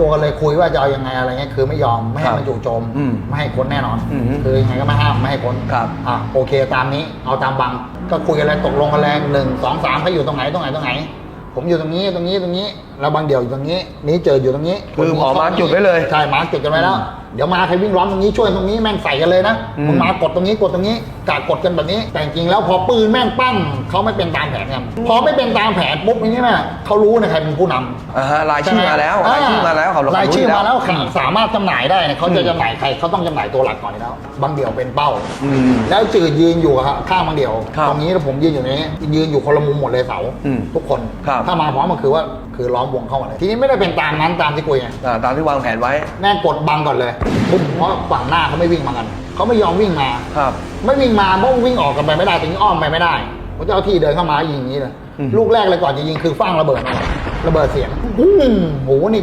ตัวกันเลยคุยว่าจะเอายังไงอะไรเงี้ยคือไม่ยอมไม่ให้ครับมันจู่โจม อืมไม่ให้ค้นแน่นอน อืมคือยังไงก็ไม่ห้ามไม่ให้ค้นครับอะโอเคตามนี้เอาตามบังก็คุยกันเลยตกลงกันแรงหนึ่งสองสามเขาอยู่ตรงไหนตรงไหนตรงไหน ผมอยู่ตรงนี้ตรงนี้ตรงนี้ แล้วบางเดี่ยวอยู่ตรงนี้ นี้เจออยู่ตรงนี้คือออกมาร์คจุดไว้เลย ใช่มาร์คจุดกันไว้แล้ว เดี๋ยวมาใครวิ่งล้อมตรงนี้ช่วยตรงนี้แม่งใส่กันเลยนะอืม มึงมากดตรงนี้กดตรงนี้กากดกันแบบนี้ แต่จริงๆแล้วพอปืนแม่งปั้งเขาไม่เป็นตามแผนกันพอไม่เป็นตามแผนปุ๊บนี่แม่เขารู้นะใครเป็นผู้นำ อ่าฮะรายชื่อมาแล้วรายชื่อมาแล้วเขารายชื่อมาแล้วอืมสามารถจำหน่ายได้เนี่ยเขาจะอืมจำหน่ายใครเขาต้องจำหน่ายตัวหลักก่อนอยู่แล้วบางเดี่ยวเป็นเป้า อืม แล้วจืดยืนอยู่ครับข้างบางเดี่ยวครับตรงนี้แล้วผมยืนอยู่นี้ยืนอยู่คนละมุมหมดเลยเสาอืมทุกคน ครับ ถ้ามาพร้อมก็คือว่า คือล้อมวงเข้ามาเลย ทีนี้ไม่ได้เป็นตามนั้นตามที่คุยไงอ่าตามที่วางแผนไว้แม่งกดบังก่อนเลยปุ๊บเพราะฝั่งหน้าเขาไม่วิ่งมากันเขาไม่ยอมวิ่งมา ครับ ไม่วิ่งมาเพราะวิ่งออกกันไปไม่ได้ถึงอ้อมไปไม่ได้ผมจะเอาที่เดินเข้ามายิงอย่างนี้เลยอืม ลูกแรกเลยก่อนจะยิงคือฟ้างระเบิดมาระเบิดเสียงปุ้งโหนี่